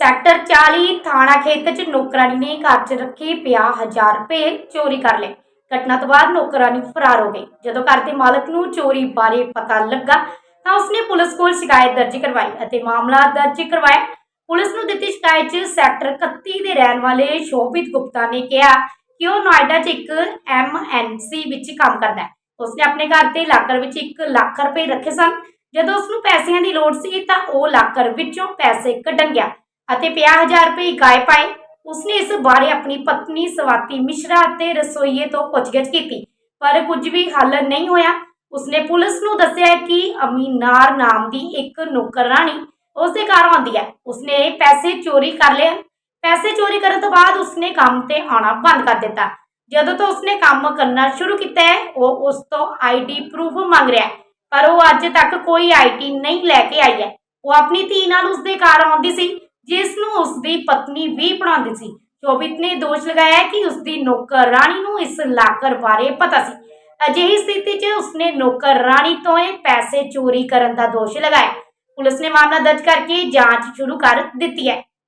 Sector 40 ਥਾਣਾ ਖੇਤ 'ਚ ਨੌਕਰਾਨੀ ਨੇ ਘਰ 'ਚ ਰੱਖੇ 50000 ਰੁਪਏ ਚੋਰੀ ਕਰ ਲਏ। ਘਟਨਾ ਤੋਂ ਬਾਅਦ ਨੌਕਰਾਨੀ ਫਰਾਰ ਹੋ ਗਈ। ਜਦੋਂ ਘਰ ਦੇ ਮਾਲਕ ਨੂੰ ਚੋਰੀ ਬਾਰੇ ਪਤਾ ਲੱਗਾ ਤਾਂ ਉਸਨੇ ਪੁਲਿਸ ਕੋਲ ਸ਼ਿਕਾਇਤ ਦਰਜ ਕਰਵਾਈ ਅਤੇ ਮਾਮਲਾ ਦਰਜ ਕਰਵਾਇਆ। ਪੁਲਿਸ ਨੂੰ ਦਿੱਤੀ ਸ਼ਿਕਾਇਤ 'ਚ ਸੈਕਟਰ 31 ਦੇ ਰਹਿਣ ਵਾਲੇ ਸ਼ੋਭਿਤ ਗੁਪਤਾ ਨੇ ਕਿਹਾ ਕਿ ਉਹ ਨੋਇਡਾ 'ਚ ਇੱਕ ਐਮਐਨਸੀ ਵਿੱਚ ਕੰਮ ਕਰਦਾ ਹੈ। ਉਸਨੇ ਆਪਣੇ ਘਰ ਦੇ ਲਾਕਰ ਵਿੱਚ 1 ਲੱਖ ਰੁਪਏ ਰੱਖੇ ਸਨ। ਜਦੋਂ ਉਸਨੂੰ ਪੈਸਿਆਂ ਦੀ ਲੋੜ ਸੀ ਤਾਂ ਉਹ ਲਾਕਰ ਵਿੱਚੋਂ ਪੈਸੇ ਕੱਢਣ ਗਿਆ। ਅਤੇ 50000 ਰੁਪਏ ਗਾਇਬ ਪਾਏ। ਉਸਨੇ ਇਸ ਬਾਰੇ ਆਪਣੀ ਪਤਨੀ ਸਵਾਤੀ ਮਿਸ਼ਰਾ ਅਤੇ ਰਸੋਈਏ ਤੋਂ ਪੁੱਛਗਿੱਛ ਕੀਤੀ, ਪਰ ਕੁਝ ਵੀ ਹੱਲ ਨਹੀਂ ਹੋਇਆ। ਉਸਨੇ ਪੁਲਿਸ ਨੂੰ ਦੱਸਿਆ ਕਿ ਅਮੀਨਾਰ ਨਾਮ ਦੀ ਇੱਕ ਨੌਕਰਾਨੀ ਉਸਦੇ ਘਰ ਆਉਂਦੀ ਹੈ। ਉਸਨੇ ਪੈਸੇ ਚੋਰੀ ਕਰ ਲਏ। ਪੈਸੇ ਚੋਰੀ ਕਰਨ ਤੋਂ ਬਾਅਦ ਉਸਨੇ ਕੰਮ ਤੇ ਆਉਣਾ ਬੰਦ ਕਰ ਦਿੱਤਾ। ਜਦੋਂ ਤੋਂ ਉਸਨੇ ਕੰਮ ਕਰਨਾ ਸ਼ੁਰੂ ਕੀਤਾ ਹੈ, ਉਹ ਉਸ ਤੋਂ ਆਈਡੀ ਪ੍ਰੂਫ ਮੰਗ ਰਿਹਾ ਪਰ ਉਹ ਅੱਜ ਤੱਕ ਕੋਈ ਆਈਟੀ ਨਹੀਂ ਲੈ ਕੇ ਆਈ ਹੈ। ਉਹ ਆਪਣੀ ਧੀ ਨਾਲ ਉਸਦੇ ਘਰ ਆਉਂਦੀ ਸੀ। ਜਿਸ ਨੂੰ ਉਸਦੀ ਪਤਨੀ ਵੀ ਪੜਾਉਂਦੀ ਸੀ। ਸ਼ੋਭਿਤ ਨੇ ਦੋਸ਼ ਲਗਾਇਆ ਕਿ ਉਸਦੀ ਨੌਕਰ ਰਾਣੀ ਨੂੰ ਇਸ ਲਾਕਰ ਬਾਰੇ ਪਤਾ ਸੀ। ਅਜਿਹੀ ਸਥਿਤੀ 'ਚ ਉਸਨੇ ਨੌਕਰ ਰਾਣੀ ਤੋਂ ਇਹ ਪੈਸੇ ਚੋਰੀ ਕਰਨ ਦਾ ਦੋਸ਼ ਲਗਾਇਆ। ਪੁਲਿਸ ਨੇ ਮਾਮਲਾ ਦਰਜ ਕਰਕੇ ਜਾਂਚ ਸ਼ੁਰੂ ਕਰ ਦਿੱਤੀ ਹੈ।